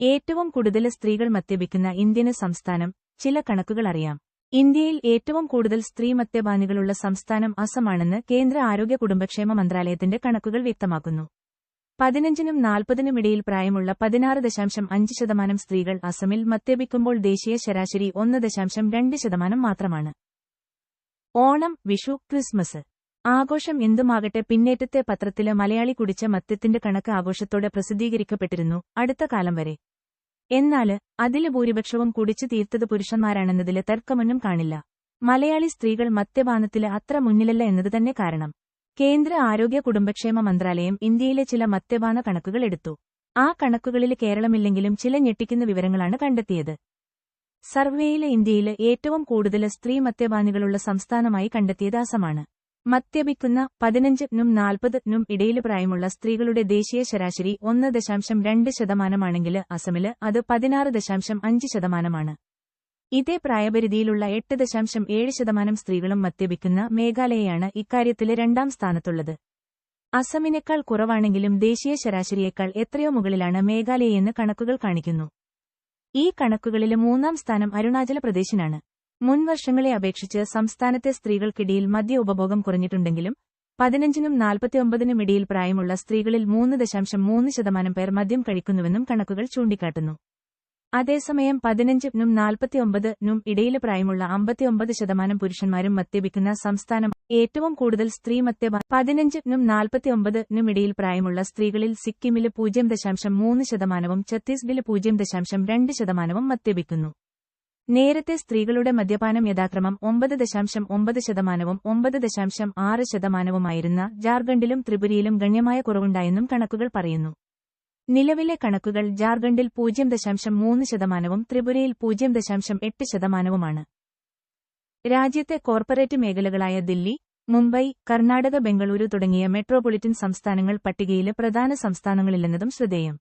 ഏറ്റവും കൂടുതൽ സ്ത്രീകൾ മദ്യപിക്കുന്ന ഇന്ത്യന് സംസ്ഥാനം ചില കണക്കുകൾ അറിയാം. ഇന്ത്യയിൽ ഏറ്റവും കൂടുതൽ സ്ത്രീ മദ്യപാനികളുള്ള സംസ്ഥാനം അസമാണെന്ന് കേന്ദ്ര ആരോഗ്യ കുടുംബക്ഷേമ മന്ത്രാലയത്തിന്റെ കണക്കുകൾ വ്യക്തമാക്കുന്നു. പതിനഞ്ചിനും നാൽപ്പതിനും ഇടയിൽ പ്രായമുള്ള പതിനാറ് ദശാംശം അഞ്ച് ശതമാനം സ്ത്രീകൾ അസമിൽ മദ്യപിക്കുമ്പോൾ ദേശീയ ശരാശരി ഒന്ന് ദശാംശം രണ്ട് ശതമാനം മാത്രമാണ്. ഓണം വിഷു ക്രിസ്മസ്. ആഘോഷം എന്തുമാകട്ടെ പിന്നേറ്റത്തെ പത്രത്തിൽ മലയാളി കുടിച്ച മത്യത്തിന്റെ കണക്ക് ആഘോഷത്തോടെ പ്രസിദ്ധീകരിക്കപ്പെട്ടിരുന്നു അടുത്ത കാലം വരെ. എന്നാൽ അതിലെ ഭൂരിപക്ഷവും കുടിച്ചു തീർത്തത് പുരുഷന്മാരാണെന്നതിൽ തർക്കമൊന്നും കാണില്ല. മലയാളി സ്ത്രീകൾ മദ്യപാനത്തിൽ അത്ര മുന്നിലല്ല എന്നത് തന്നെ കാരണം. കേന്ദ്ര ആരോഗ്യ കുടുംബക്ഷേമ മന്ത്രാലയം ഇന്ത്യയിലെ ചില മദ്യപാന കണക്കുകൾ എടുത്തു. ആ കണക്കുകളിൽ കേരളമില്ലെങ്കിലും ചില ഞെട്ടിക്കുന്ന വിവരങ്ങളാണ് കണ്ടെത്തിയത്. സർവേയിലെ ഇന്ത്യയിലെ ഏറ്റവും കൂടുതൽ സ്ത്രീ മദ്യപാനികളുള്ള സംസ്ഥാനമായി കണ്ടെത്തിയത് അസമാണ് മദ്യപിക്കുന്ന പതിനഞ്ചിനും നാൽപ്പതിനും ഇടയിൽ പ്രായമുള്ള സ്ത്രീകളുടെ ദേശീയ ശരാശരി ഒന്ന് ദശാംശം രണ്ട് ശതമാനമാണെങ്കിൽ അസമിൽ അത് പതിനാറ് ദശാംശം അഞ്ച് ശതമാനമാണ്. ഇതേ പ്രായപരിധിയിലുള്ള എട്ട് ദശാംശം ഏഴ് ശതമാനം സ്ത്രീകളും മദ്യപിക്കുന്ന മേഘാലയയാണ് ഇക്കാര്യത്തിലെ രണ്ടാം സ്ഥാനത്തുള്ളത്. അസമിനേക്കാൾ കുറവാണെങ്കിലും ദേശീയ ശരാശരിയേക്കാൾ എത്രയോ മുകളിലാണ് മേഘാലയയെന്ന് കണക്കുകൾ കാണിക്കുന്നു. ഈ കണക്കുകളിൽ മൂന്നാം സ്ഥാനം അരുണാചല പ്രദേശിനാണ്. മുൻ വർഷങ്ങളെ അപേക്ഷിച്ച് സംസ്ഥാനത്തെ സ്ത്രീകൾക്കിടയിൽ മദ്യ ഉപഭോഗം കുറഞ്ഞിട്ടുണ്ടെങ്കിലും പതിനഞ്ചിനും നാൽപ്പത്തിയൊമ്പതിനും ഇടയിൽ പ്രായമുള്ള സ്ത്രീകളിൽ മൂന്ന് ദശാംശം മൂന്ന് ശതമാനം പേർ മദ്യം കഴിക്കുന്നുവെന്നും കണക്കുകൾ ചൂണ്ടിക്കാട്ടുന്നു. അതേസമയം പതിനഞ്ചിനും നാൽപ്പത്തിയൊമ്പതിനും ഇടയിൽ പ്രായമുള്ള അമ്പത്തിയൊമ്പത് ശതമാനം പുരുഷന്മാരും മദ്യപിക്കുന്ന സംസ്ഥാനം ഏറ്റവും കൂടുതൽ സ്ത്രീ മദ്യപ പതിനഞ്ചിനും നാൽപ്പത്തിയൊമ്പതിനും ഇടയിൽ പ്രായമുള്ള സ്ത്രീകളിൽ സിക്കിമിൽ പൂജ്യം ദശാംശം മൂന്ന് ശതമാനവും ഛത്തീസ്ഗഡിൽ പൂജ്യം ദശാംശം രണ്ട് ശതമാനവും മദ്യപിക്കുന്നു. നേരത്തെ സ്ത്രീകളുടെ മദ്യപാനം യഥാക്രമം ഒമ്പത് ദശാംശം ഒമ്പത് ശതമാനവും ഒമ്പത് ദശാംശം ആറ് ശതമാനവുമായിരുന്ന ജാർഖണ്ഡിലും ത്രിപുരയിലും ഗണ്യമായ കുറവുണ്ടായെന്നും കണക്കുകൾ പറയുന്നു. നിലവിലെ കണക്കുകൾ ജാർഖണ്ഡിൽ പൂജ്യം ദശാംശം മൂന്ന് ശതമാനവും ത്രിപുരയിൽ പൂജ്യം ദശാംശം എട്ട് ശതമാനവുമാണ്. രാജ്യത്തെ കോർപ്പറേറ്റ് മേഖലകളായ ദില്ലി മുംബൈ കർണാടക ബംഗളൂരു തുടങ്ങിയ മെട്രോപൊളിറ്റൻ സംസ്ഥാനങ്ങൾ പട്ടികയിലെ പ്രധാന സംസ്ഥാനങ്ങളില്ലെന്നതും ശ്രദ്ധേയം.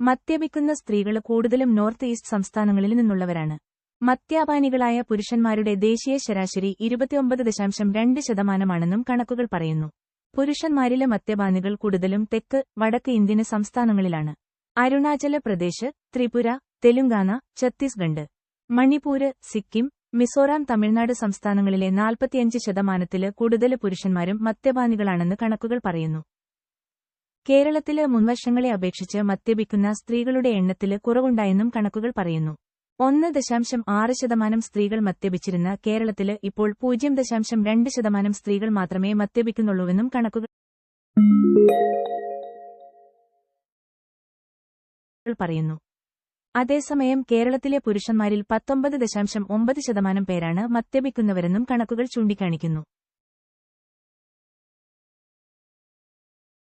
മദ്യപിക്കുന്ന സ്ത്രീകൾ കൂടുതലും നോർത്ത് ഈസ്റ്റ് സംസ്ഥാനങ്ങളിൽ നിന്നുള്ളവരാണ്. മദ്യപാനികളായ പുരുഷന്മാരുടെ ദേശീയ ശരാശരി ഇരുപത്തിയൊമ്പത് ദശാംശം രണ്ട് ശതമാനമാണെന്നും കണക്കുകൾ പറയുന്നു. പുരുഷന്മാരിലെ മദ്യപാനികൾ കൂടുതലും തെക്ക് വടക്ക് ഇന്ത്യൻ സംസ്ഥാനങ്ങളിലാണ്. അരുണാചല പ്രദേശ് ത്രിപുര തെലുങ്കാന ഛത്തീസ്ഗഡ് മണിപ്പൂര് സിക്കിം മിസോറാം തമിഴ്നാട് സംസ്ഥാനങ്ങളിലെ നാൽപ്പത്തിയഞ്ച് ശതമാനത്തിൽ കൂടുതൽ പുരുഷന്മാരും മദ്യപാനികളാണെന്ന് കണക്കുകൾ പറയുന്നു. കേരളത്തിലെ മുൻവർഷങ്ങളെ അപേക്ഷിച്ച് മദ്യപിക്കുന്ന സ്ത്രീകളുടെ എണ്ണത്തിൽ കുറവുണ്ടായെന്നും കണക്കുകൾ പറയുന്നു. ഒന്ന് ദശാംശം ആറ് ശതമാനം സ്ത്രീകൾ മദ്യപിച്ചിരുന്ന കേരളത്തിൽ ഇപ്പോൾ പൂജ്യം ദശാംശം രണ്ട് ശതമാനം സ്ത്രീകൾ മാത്രമേ മദ്യപിക്കുന്നുള്ളൂവെന്നും കണക്കുകൾ പറയുന്നു. അതേസമയം കേരളത്തിലെ പുരുഷന്മാരിൽ പത്തൊമ്പത് ദശാംശം ഒമ്പത് ശതമാനം പേരാണ് മദ്യപിക്കുന്നവരെന്നും കണക്കുകൾ ചൂണ്ടിക്കാണിക്കുന്നു.